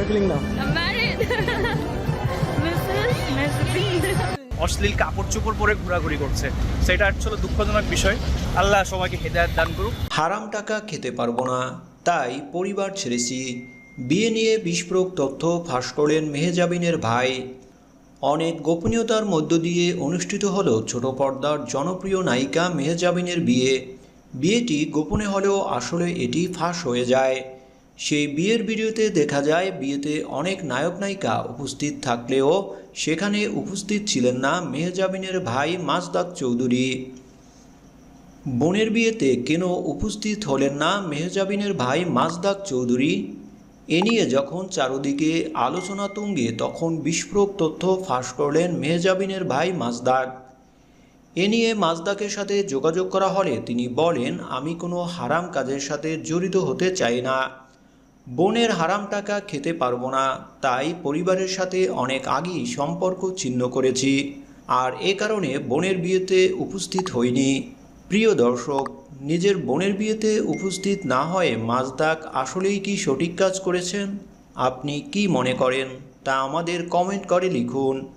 Sparkling না। I'm married. Mrs. Mrs. অশ্লীল কাপড় চোপড় পরে ঘোরাঘুরি করছে। সেটা আসলে দুঃখজনক বিষয়। আল্লাহ সবাইকে হেদায়ত দান করুক। হারাম টাকা খেতে পারব না তাই পরিবার ছেড়েছি বিয়ে নিয়ে বিস্ফোরক তথ্য ফাঁস করলেন মেহেজাবিনের ভাই। অনেক গোপনীয়তার মধ্য দিয়ে অনুষ্ঠিত হলো ছোট পর্দার জনপ্রিয় নায়িকা মেহেজাবিনের বিয়ে। বিয়েটি গোপনে হলেও আসলে এটি ফাঁস হয়ে যায়। সেই বিয়ের ভিডিওতে দেখা যায় বিয়েতে অনেক নায়ক নায়িকা উপস্থিত থাকলেও সেখানে উপস্থিত ছিলেন না মেহজাবিনের ভাই মাজদাক চৌধুরী। বোনের বিয়েতে কেন উপস্থিত হলেন না মেহজাবিনের ভাই মাজদাক চৌধুরী? এ নিয়ে যখন চারদিকে আলোচনা তুঙ্গে তখন বিস্ফোরক তথ্য ফাঁস করলেন মেহজাবিনের ভাই মাজদাক। এ নিয়ে মাজদাকের সাথে যোগাযোগ করা হলে তিনি বলেন, আমি কোনো হারাম কাজের সাথে জড়িত হতে চাই না। বোনের হারাম টাকা খেতে পারব না, তাই পরিবারের সাথে অনেক আগেই সম্পর্ক ছিন্ন করেছি। আর এ কারণে বোনের বিয়েতে উপস্থিত হইনি। প্রিয় দর্শক, নিজের বোনের বিয়েতে উপস্থিত না হয়ে মাজদাক আসলেই কি সঠিক কাজ করেছেন? আপনি কি মনে করেন? তা আমাদের কমেন্ট করে লিখুন।